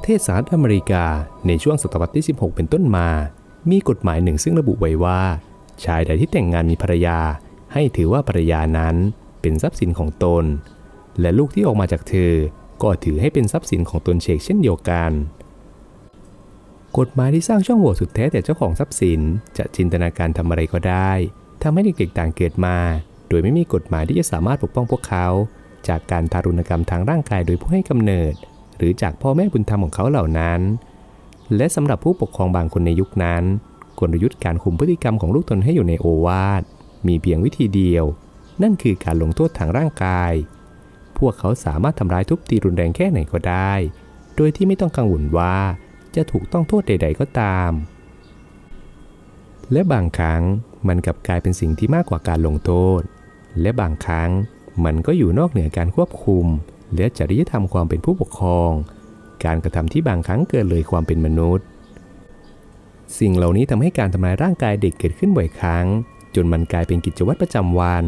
ประเทศสหรัฐอเมริกาในช่วงศตวรรษที่ 16 เป็นต้นมา มีกฎหมายหนึ่งซึ่งระบุไว้ว่า ชายใดที่แต่งงานมีภรรยา ให้ถือว่าภรรยานั้นเป็นทรัพย์สินของตน และลูกที่ออกมาจากเธอ ก็ถือให้เป็นทรัพย์สินของตนเชกเช่นเดียวกัน กฎหมายที่สร้างช่องโหว่สุดแท้แต่เจ้าของทรัพย์สินจะจินตนาการทำอะไรก็ได้ทำให้เด็กๆต่างเกิดมา โดยไม่มีกฎหมายที่จะสามารถปกป้องพวกเขา จากการทารุณกรรมทางร่างกายโดยผู้ให้กำเนิด หรือจากพ่อแม่บุญธรรมของเขาเหล่านั้น และสำหรับผู้ปกครองบางคนในยุคนั้น กลยุทธ์การคุมพฤติกรรมของลูกตนให้อยู่ในโอวาทมีเพียงวิธีเดียว นั่นคือการลงโทษทางร่างกาย พวกเขาสามารถทำร้ายทุบตีรุนแรงแค่ไหนก็ได้ โดยที่ไม่ต้องกังวลว่าจะถูกต้องโทษใด ๆก็ตาม และบางครั้งมันกลับกลายเป็นสิ่งที่มากกว่าการลงโทษ และบางครั้งมันก็อยู่นอกเหนือการควบคุม และจริยธรรมความเป็นผู้ปกครอง การกระทำที่บางครั้งเกินเลยความเป็นมนุษย์ สิ่งเหล่านี้ทำให้การทำลายร่างกายเด็กเกิดขึ้นบ่อยครั้ง จนมันกลายเป็นกิจวัตรประจำวัน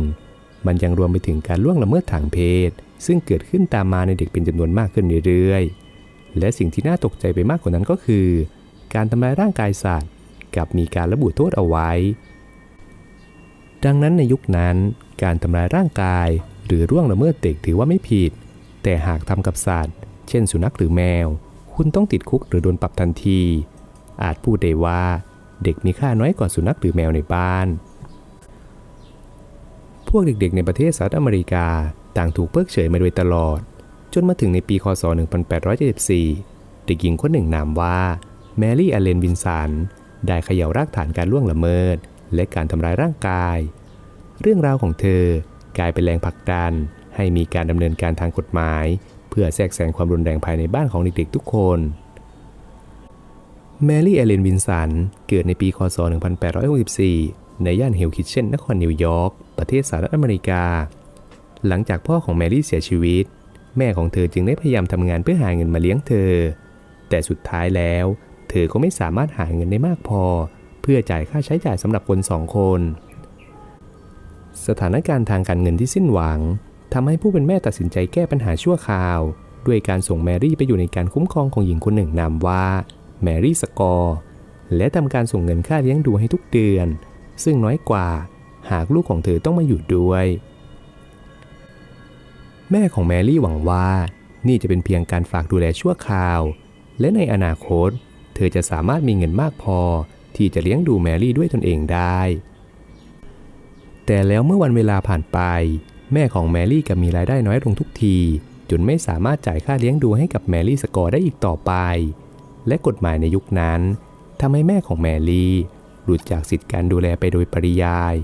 มันยังรวมไปถึงการล่วงละเมิดทางเพศ ซึ่งเกิดขึ้นตามมาในเด็กเป็นจำนวนมากขึ้นเรื่อยๆ และสิ่งที่น่าตกใจไปมากกว่านั้นก็คือ การทำลายร่างกายสัตว์กับมีการระบุโทษเอาไว้ ดังนั้นในยุคนั้น การทำลายร่างกายหรือร่วงละเมิดเด็กถือว่าไม่ผิด แต่หากทำกับสัตว์ เช่นสุนัขหรือแมว คุณต้องติดคุกหรือโดนปรับทันที อาจพูดได้ว่าเด็กมีค่าน้อยกว่าสุนัขหรือแมวในบ้าน พวกเด็กๆ ในประเทศสหรัฐอเมริกาต่างถูกเพิกเฉยมาโดยตลอด จนมาถึงในปีคศ 1874 เด็กหญิงคนหนึ่งนามว่าแมรี่อเลนวินสันได้เขย่ารากฐานการล่วงละเมิด และการทำร้ายร่างกาย เรื่องราวของเธอกลายเป็นแรงผลักดัน ให้มีการดำเนินการทางกฎหมาย เพื่อแทรกแซงความรุนแรงภายในบ้านของเด็กๆทุกคน แมรี่เอเลนวินสัน เกิดในปีคศ 1864 ในย่านเฮลคิทเช่นนครนิวยอร์ก ประเทศสหรัฐอเมริกา หลังจากพ่อของแมรี่เสียชีวิต แม่ของเธอจึงได้พยายามทำงานเพื่อหาเงินมาเลี้ยงเธอ แต่สุดท้ายแล้ว เธอก็ไม่สามารถหาเงินได้มากพอ เพื่อจ่ายค่าใช้จ่ายสำหรับคนสองคน สถานการณ์ทางการเงินที่สิ้นหวัง ทำให้ผู้เป็นแม่ตัดสินใจแก้ปัญหาชั่วคราว ด้วยการส่งแมรี่ไปอยู่ในการคุ้มครองของหญิงคนหนึ่งนามว่าแมรี่สกอร์และทำการส่งเงินค่าเลี้ยงดูให้ทุกเดือน ซึ่งน้อยกว่าหากลูกของเธอต้องมาอยู่ด้วย แม่ของแมรี่หวังว่า นี่จะเป็นเพียงการฝากดูแลชั่วคราว และในอนาคต เธอจะสามารถมีเงินมากพอที่จะเลี้ยงดูแมรี่ด้วยตนเองได้ แต่แล้วเมื่อวันเวลาผ่านไป แม่ของแมรี่กับมีรายได้น้อยลงทุกที จนไม่สามารถจ่ายค่าเลี้ยงดูให้กับแมรี่สกอร์ได้อีกต่อไป และกฎหมายในยุคนั้นทำให้แม่ของแมรี่หลุดจากสิทธิการดูแลไปโดยปริยาย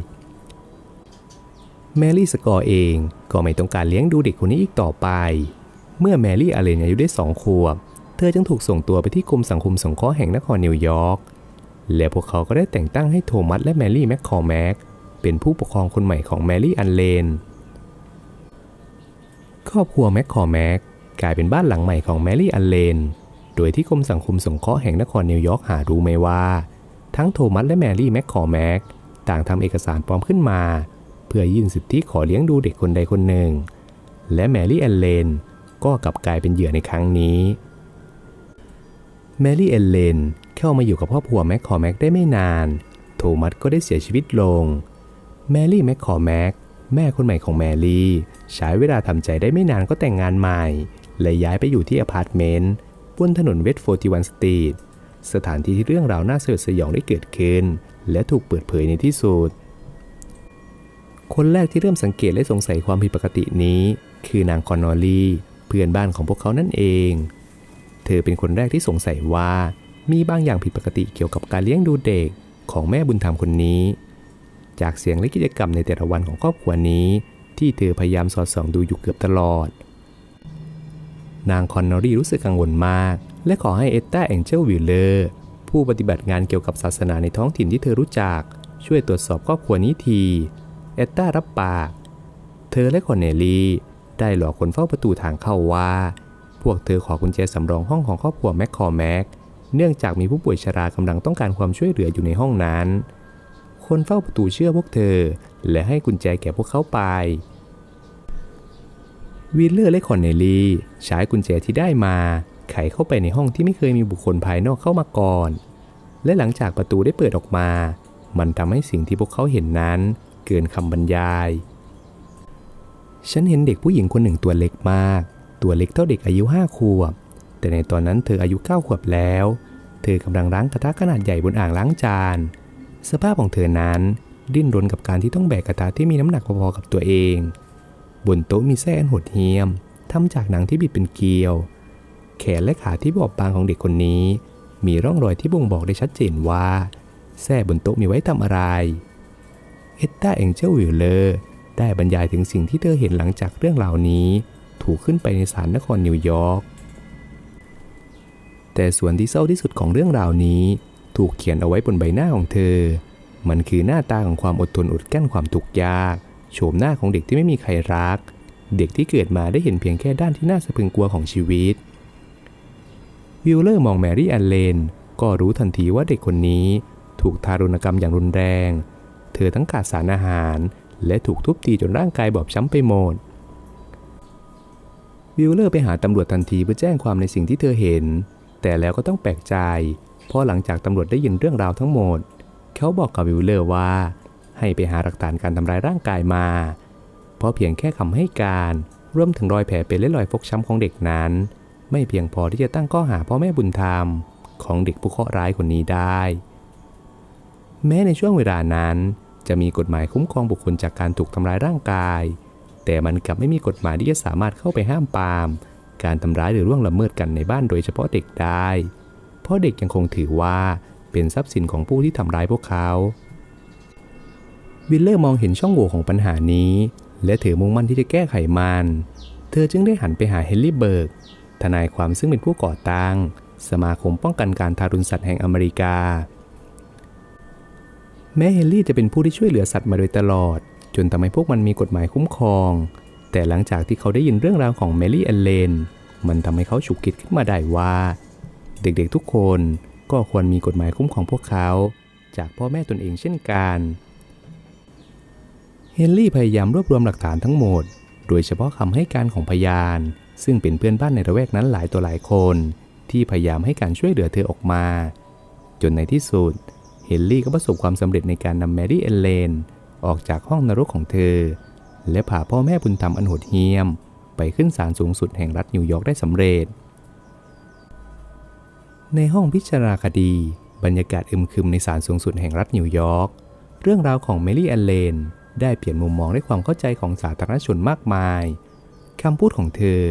แมรี่สกอร์เองก็ไม่ต้องการเลี้ยงดูเด็กคนนี้อีกต่อไป เมื่อแมรี่อเลนอายุได้สองขวบ เธอจึงถูกส่งตัวไปที่กรมสังคมสงเคราะห์แห่งนครนิวยอร์ก และพวกเขาก็ได้แต่งตั้งให้โทมัสและแมรี่แมคคอร์แม็กเป็นผู้ปกครองคนใหม่ของแมรี่อันเลน ครอบครัวแมคคอแม็กกลายเป็นบ้านหลังใหม่ของแมรี่อันเลน โดยที่กรมสังคมสงเคราะห์แห่งนครนิวยอร์กหารู้ไหมว่า ทั้งโทมัสและแมรี่แมคคอแม็กต่างทำเอกสารปลอมขึ้นมา เพื่อยื่นสิทธิขอเลี้ยงดูเด็กคนใดคนหนึ่ง และแมรี่แอนเลนก็กลับกลายเป็นเหยื่อในครั้งนี้ แมรี่แอนเลนเข้ามาอยู่กับครอบครัวแมคคอแม็กได้ไม่นาน โทมัสก็ได้เสียชีวิตลง แมรี่แมคคอแม็ก แม่คนใหม่ของแมรี่ ใช้เวลาทำใจได้ไม่นานก็แต่งงานใหม่ และย้ายไปอยู่ที่อพาร์ตเมนต์บนถนนเวสต์โฟร์ติวันสตรีทสถานที่ที่เรื่องราวน่าสยดสยองได้เกิดขึ้น และถูกเปิดเผยในที่สุด คนแรกที่เริ่มสังเกตและสงสัยความผิดปกตินี้ คือนางคอนนอลลี่เพื่อนบ้านของพวกเขานั่นเอง เธอเป็นคนแรกที่สงสัยว่ามีบางอย่างผิดปกติเกี่ยวกับการเลี้ยงดูเด็กของแม่บุญธรรมคนนี้ จากเสียงและกิจกรรมในแต่ละวันของครอบครัวนี้ ที่เธอพยายามสอดส่องดูอยู่เกือบตลอด นางคอนนอรี่รู้สึกกังวลมาก และขอให้เอตตาแองเจลวิลเลอร์ผู้ปฏิบัติงานเกี่ยวกับศาสนาในท้องถิ่นที่เธอรู้จัก ช่วยตรวจสอบครอบครัวนี้ทีเอตตารับปาก เธอและคอนเนลลี่ได้หลอกคนเฝ้าประตูทางเข้าว่า พวกเธอขอกุญแจสำรองห้องของครอบครัวแมคคอแม็กเนื่องจากมีผู้ป่วยชรากำลังต้องการความช่วยเหลืออยู่ในห้องนั้น คนเฝ้าประตูเชื่อพวกเธอ และให้กุญแจแก่พวกเขาไปวิลเลอร์และคอนเนลี ใช้กุญแจที่ได้มาไขเข้าไปในห้องที่ไม่เคยมีบุคคลภายนอกเข้ามาก่อน และหลังจากประตูได้เปิดออกมา มันทำให้สิ่งที่พวกเขาเห็นนั้น เกินคำบรรยาย ฉันเห็นเด็กผู้หญิงคนหนึ่งตัวเล็กมาก ตัวเล็กเท่าเด็กอายุห้าขวบ แต่ในตอนนั้นเธออายุเก้าขวบแล้ว เธอกำลังล้างกระทะขนาดใหญ่บนอ่างล้างจาน สภาพของเธอนั้นดิ้นรนกับการที่ต้องแบกกระทะที่มีน้ำหนักพอๆกับตัวเอง บนโต๊ะมีแส้อันโหดเหี้ยมทำจากหนังที่บิดเป็นเกลียว แขนและขาที่บอบบางของเด็กคนนี้ มีร่องรอยที่บ่งบอกได้ชัดเจนว่าแส้บนโต๊ะมีไว้ทำอะไร เอ็ดด้าเองเจลวิลเลอร์ได้บรรยายถึงสิ่งที่เธอเห็นหลังจากเรื่องราวนี้ ถูกขึ้นไปในศาลนครนิวยอร์กแต่ส่วนที่เศร้าที่สุดของเรื่องราวนี้ ถูกเขียนเอาไว้บนใบหน้าของเธอ มันคือหน้าตาของความอดทนอดกลั้นความทุกข์ยาก โฉมหน้าของเด็กที่ไม่มีใครรัก เด็กที่เกิดมาได้เห็นเพียงแค่ด้านที่น่าสะพึงกลัวของชีวิต วิลเลอร์มองแมรี่แอนเลน ก็รู้ทันทีว่าเด็กคนนี้ ถูกทารุณกรรมอย่างรุนแรง เธอทั้งขาดสารอาหาร และถูกทุบตีจนร่างกายบอบช้ำไปหมดวิลเลอร์ไปหาตำรวจทันทีเพื่อแจ้งความในสิ่งที่เธอเห็น แต่แล้วก็ต้องแปลกใจ เพราะหลังจากตำรวจได้ยินเรื่องราวทั้งหมด เขาบอกกับวิลเลอร์ว่า ให้ไปหาหลักฐานการทำร้ายร่างกายมา เพราะเพียงแค่คำให้การรวมถึงรอยแผลเป็นและรอยฟกช้ำของเด็กนั้น ไม่เพียงพอที่จะตั้งข้อหาพ่อแม่บุญธรรม ของเด็กผู้เคราะห์ร้ายคนนี้ได้ แม้ในช่วงเวลานั้นจะมีกฎหมายคุ้มครองบุคคลจากการถูกทำร้ายร่างกาย แต่มันกลับไม่มีกฎหมายที่จะสามารถเข้าไปห้ามปราม การทำร้ายหรือล่วงละเมิดกันในบ้านโดยเฉพาะเด็กได้ เพราะเด็กยังคงถือว่าเป็นทรัพย์สินของผู้ที่ทำร้ายพวกเขา วิลเลอร์มองเห็นช่องโหว่ของปัญหานี้ และเธอมุ่งมั่นที่จะแก้ไขมัน เธอจึงได้หันไปหาเฮนรี่เบิร์ก ทนายความซึ่งเป็นผู้ก่อตั้ง สมาคมป้องกันการทารุณสัตว์แห่งอเมริกา แม้เฮนรี่จะเป็นผู้ที่ช่วยเหลือสัตว์มาโดยตลอด จนทำให้พวกมันมีกฎหมายคุ้มครอง แต่หลังจากที่เขาได้ยินเรื่องราวของเมลี่แอนเลนมันทำให้เขาฉุกคิดขึ้นมาได้ว่า เด็กๆทุกคนก็ควรมีกฎหมายคุ้มครองพวกเขา จากพ่อแม่ตนเองเช่นกันเฮนรี่พยายามรวบรวมหลักฐานทั้งหมด โดยเฉพาะคำให้การของพยาน ซึ่งเป็นเพื่อนบ้านในระแวกนั้นหลายตัวหลายคน ที่พยายามให้การช่วยเหลือเธอออกมา จนในที่สุด เฮนรี่ก็ประสบความสำเร็จในการนำแมรี่เอลเลน ออกจากห้องนรกของเธอ และพาพ่อแม่บุญธรรมอันโหดเหี้ยม ไปขึ้นศาลสูงสุดแห่งรัฐนิวยอร์กได้สำเร็จ ในห้องพิจารณาคดี บรรยากาศอึมครึมในศาลสูงสุดแห่งรัฐนิวยอร์ก เรื่องราวของเมลี่แอนเลน ได้เปลี่ยนมุมมองและความเข้าใจของสาธารณชนมากมาย คำพูดของเธอ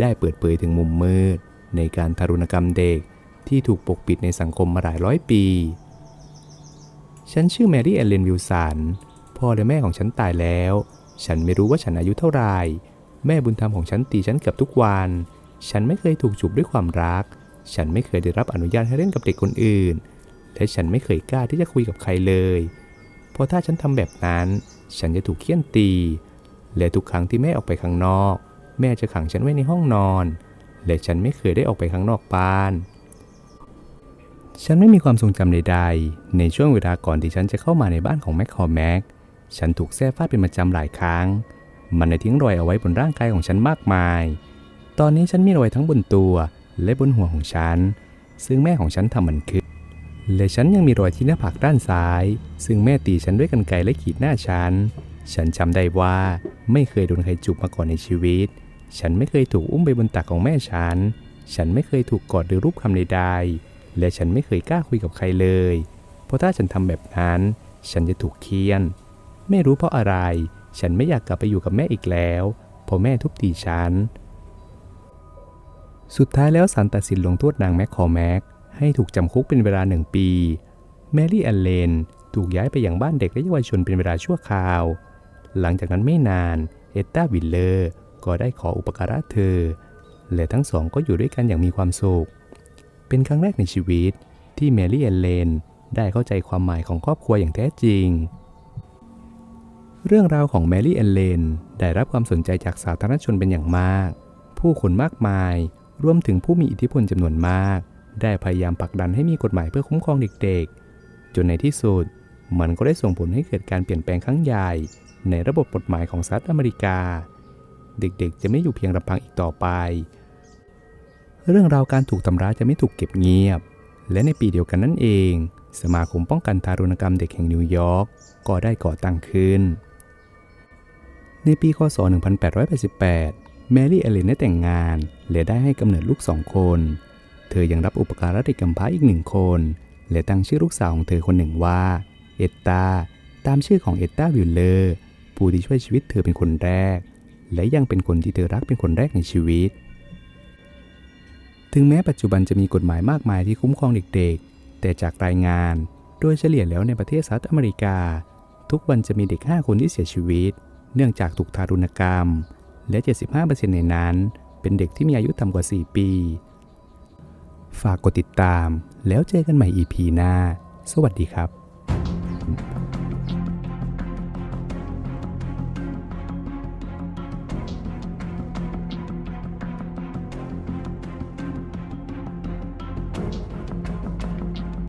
ได้เปิดเผยถึงมุมมืด ในการทารุณกรรมเด็กที่ถูกปกปิดในสังคมมาหลายร้อยปี ฉันชื่อแมรี่แอนเลนวิลสัน พ่อและแม่ของฉันตายแล้ว ฉันไม่รู้ว่าฉันอายุเท่าไหร่ แม่บุญธรรมของฉันตีฉันเกือบทุกวัน ฉันไม่เคยถูกจูบด้วยความรัก ฉันไม่เคยได้รับอนุญาตให้เล่นกับเด็กคนอื่น และฉันไม่เคยกล้าที่จะคุยกับใครเลย เพราะถ้าฉันทำแบบนั้น ฉันจะถูกเคี่ยนตี และทุกครั้งที่แม่ออกไปข้างนอก แม่จะขังฉันไว้ในห้องนอน และฉันไม่เคยได้ออกไปข้างนอกบ้าน ฉันไม่มีความทรงจำใดๆ ในช่วงเวลาก่อนที่ฉันจะเข้ามาในบ้านของแมคคอแม็ก ฉันถูกแส้ฟาดเป็นประจำหลายครั้ง มันได้ทิ้งรอยเอาไว้บนร่างกายของฉันมากมาย ตอนนี้ฉันมีรอยทั้งบนตัว และบนหัวของฉัน ซึ่งแม่ของฉันทำมันขึ้น และฉันยังมีรอยที่หน้าผากด้านซ้าย ซึ่งแม่ตีฉันด้วยกรรไกรและขีดหน้าฉัน ฉันจำได้ว่าไม่เคยโดนใครจูบมาก่อนในชีวิต ฉันไม่เคยถูกอุ้มไปบนตักของแม่ฉัน ฉันไม่เคยถูกกอดหรือรูปคำใดๆ และฉันไม่เคยกล้าคุยกับใครเลย เพราะถ้าฉันทำแบบนั้น ฉันจะถูกเคี่ยน ไม่รู้เพราะอะไร ฉันไม่อยากกลับไปอยู่กับแม่อีกแล้วเพราะแม่ทุบตีฉัน สุดท้ายแล้วศาลตัดสินลงโทษนางแมคคอแม็กให้ถูกจำคุกเป็นเวลาหนึ่งปี แมรี่แอนเลนถูกย้ายไปยังบ้านเด็กและเยาวชนเป็นเวลาชั่วคราว หลังจากนั้นไม่นาน เอตตาวิลเลอร์ก็ได้ขออุปการะเธอ และทั้งสองก็อยู่ด้วยกันอย่างมีความสุข เป็นครั้งแรกในชีวิตที่แมรี่แอนเลนได้เข้าใจความหมายของครอบครัวอย่างแท้จริง เรื่องราวของแมรี่แอนเลนได้รับความสนใจจากสาธารณชนเป็นอย่างมาก ผู้คนมากมาย รวมถึงผู้มีอิทธิพลจำนวนมาก ได้พยายามผลักดันให้มีกฎหมายเพื่อคุ้มครองเด็กๆ จนในที่สุด มันก็ได้ส่งผลให้เกิดการเปลี่ยนแปลงครั้งใหญ่ ในระบบกฎหมายของสหรัฐอเมริกา เด็กๆ จะไม่อยู่เพียงลำพังอีกต่อไป เรื่องราวการถูกทำร้ายจะไม่ถูกเก็บเงียบ และในปีเดียวกันนั่นเอง สมาคมป้องกันทารุณกรรมเด็กแห่งนิวยอร์กก็ได้ก่อตั้งขึ้น ในปีคศ 1888 แมรี่เอเลนได้แต่งงานและได้ให้กำเนิดลูกสองคน เธอยังรับอุปการะเด็กกำพร้าอีกหนึ่งคน และตั้งชื่อลูกสาวของเธอคนหนึ่งว่า เอตตาตามชื่อของเอตตาวิลเลอร์ผู้ที่ช่วยชีวิตเธอเป็นคนแรก และยังเป็นคนที่เธอรักเป็นคนแรกในชีวิต ถึงแม้ปัจจุบันจะมีกฎหมายมากมายที่คุ้มครองเด็กๆ แต่จากรายงาน โดยเฉลี่ยแล้วในประเทศสหรัฐอเมริกา ทุกวันจะมีเด็ก 5 คนที่เสียชีวิต เนื่องจากถูกทารุณกรรม และ 75%ในนั้น เป็นเด็กที่มีอายุต่ำกว่า 4 ปี ฝากกดติดตามแล้วเจอกันใหม่ EP หน้า สวัสดีครับ